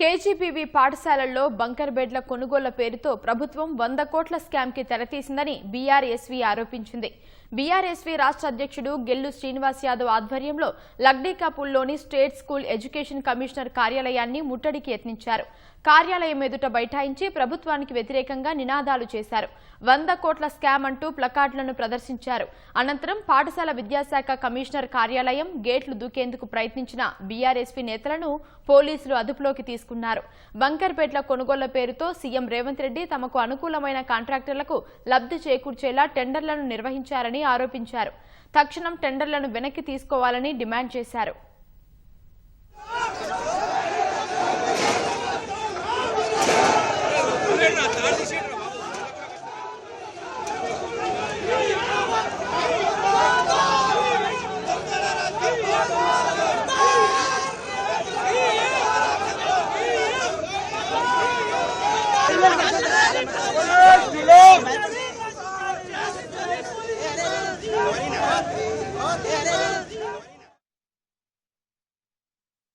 KGBV పాఠశాలల్లో bunker బెడ్ల కొనుగోళ్ళ పేరుతో ప్రభుత్వం వంద కోట్ల స్కామ్కి తెరతీసిందని బీఆర్ఎస్వీ ఆరోపించింది. బీఆర్ఎస్వీ రాష్ట్ర అధ్యక్షుడు గెల్లు శ్రీనివాస్ యాదవ్ ఆధ్వర్యంలో లగ్డీకాపూల్లోని స్టేట్ స్కూల్ ఎడ్యుకేషన్ కమిషనర్ కార్యాలయాన్ని ముట్టడికి యత్నించారు. కార్యాలయం ఎదుట బైఠాయించి ప్రభుత్వానికి వ్యతిరేకంగా నినాదాలు చేశారు. వంద కోట్ల స్కామ్ అంటూ ప్లకార్డులను ప్రదర్శించారు. అనంతరం పాఠశాల విద్యాశాఖ కమిషనర్ కార్యాలయం గేట్లు దూకేందుకు ప్రయత్నించిన బీఆర్ఎస్వీ నేతలను పోలీసులు అదుపులోకి తీసుకు తీసుకున్నారు బంకర్పేట్ల కొనుగోళ్ళ పేరుతో సీఎం రేవంత్ రెడ్డి తమకు అనుకూలమైన కాంట్రాక్టర్లకు లబ్ధి చేకూర్చేలా టెండర్లను నిర్వహించారని ఆరోపించారు. తక్షణం టెండర్లను వెనక్కి తీసుకోవాలని డిమాండ్ చేశారు.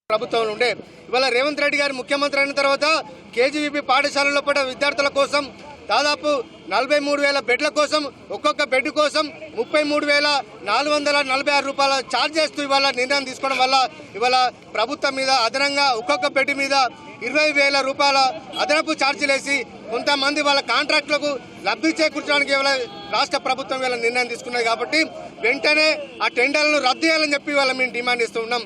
ప్రభుత్వం ఉండే ఇవాళ రేవంత్ రెడ్డి గారు ముఖ్యమంత్రి అయిన తర్వాత కేజీవీపీ పాఠశాలలో పడ్డ విద్యార్థుల కోసం దాదాపు నలభై మూడు వేల బెడ్ల కోసం ఒక్కొక్క బెడ్ కోసం ముప్పై మూడు వేల నాలుగు వందల నలభై ఆరు రూపాయల ఛార్జ్ చేస్తూ ఇవాళ నిర్ణయం తీసుకోవడం వల్ల ఇవాళ ప్రభుత్వం మీద అదనంగా ఒక్కొక్క బెడ్ మీద ఇరవై వేల రూపాయల అదనపు ఛార్జీలు వేసి కొంతమంది వాళ్ళ కాంట్రాక్టులకు లబ్ధి చేకూర్చడానికి ఇవాళ రాష్ట్ర ప్రభుత్వం ఇవాళ నిర్ణయం తీసుకున్నది కాబట్టి వెంటనే ఆ టెండర్లను రద్దు చేయాలని చెప్పి ఇవాళ మేము డిమాండ్ ఇస్తూ ఉన్నాం.